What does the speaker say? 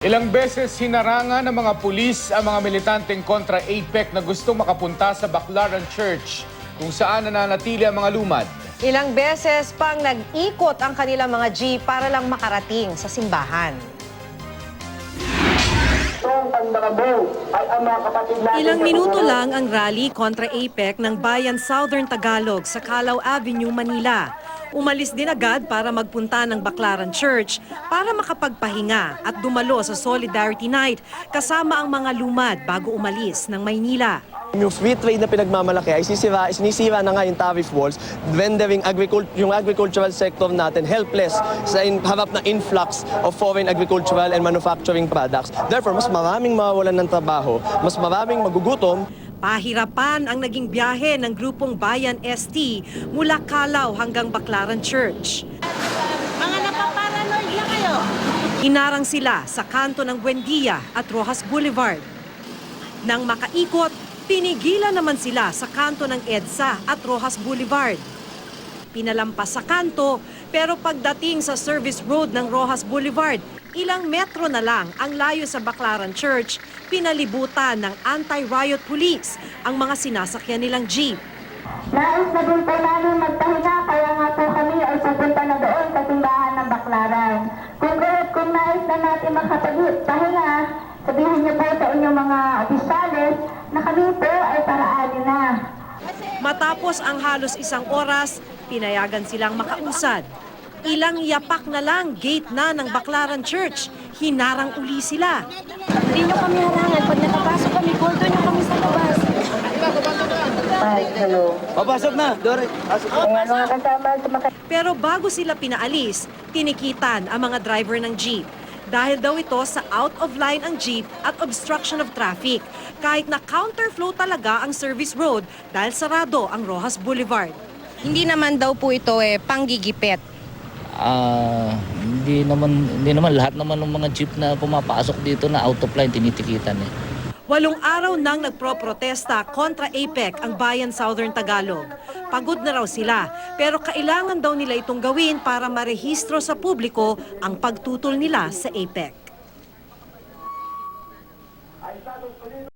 Ilang beses hinarangan ng mga pulis ang mga militanteng kontra APEC na gustong makapunta sa Baclaran Church kung saan nananatili ang mga lumad. Ilang beses pang nag-ikot ang kanilang mga jeep para lang makarating sa simbahan. Ilang minuto lang ang rally kontra APEC ng Bayan Southern Tagalog sa Calao Avenue, Manila. Umalis din agad para magpunta ng Baclaran Church para makapagpahinga at dumalo sa Solidarity Night kasama ang mga lumad bago umalis ng Maynila. Yung free trade na pinagmamalaki ay sinisira, sinisira na nga yung tariff walls, rendering agricult, yung agricultural sector natin helpless sa in, harap na influx of foreign agricultural and manufacturing products. Therefore, mas maraming mawawalan ng trabaho, mas maraming magugutom, Pahirapan ang naging biyahe ng grupong Bayan ST mula Calao hanggang Baclaran Church. Mga napaparanoid na kayo. Inarang sila sa kanto ng Buendia at Rojas Boulevard. Nang makaikot, pinigilan naman sila sa kanto ng EDSA at Rojas Boulevard. Pinalampas sa kanto, pero pagdating sa service road ng Rojas Boulevard, ilang metro na lang ang layo sa Baclaran Church, pinalibutan ng anti-riot police ang mga sinasakyan nilang jeep. Nais na din po namin magpahinga kaya nga po kami ay pupunta na doon sa simbahan ng Baklaran. Kung, kung nais na natin makapagpahinga, sabihin niyo po sa inyong mga opisyales na kami po ay paraanin na. Matapos ang halos isang oras, pinayagan silang makausad. Ilang yapak na lang gate na ng Baclaran Church. Hinarang uli sila. Hindi niyo kami harangan. Pag nakapasok kami, kulto niyo kami sa labas. Ay, hello. Papasok na, Dore. Ano kasama sa mga Pero bago sila pinaalis, tinikitan ang mga driver ng jeep. Dahil daw ito sa out of line ang jeep at obstruction of traffic. Kahit na counterflow talaga ang service road dahil sarado ang Rojas Boulevard. Hindi naman daw po ito eh, panggigipit. Ah, hindi naman hindi naman lahat naman ng mga jeep na pumapasok dito na out of line tinitikitan eh. Walong araw nang nagpro-protesta kontra APEC ang bayan Southern Tagalog. Pagod na raw sila, pero kailangan daw nila itong gawin para marehistro sa publiko ang pagtutol nila sa APEC.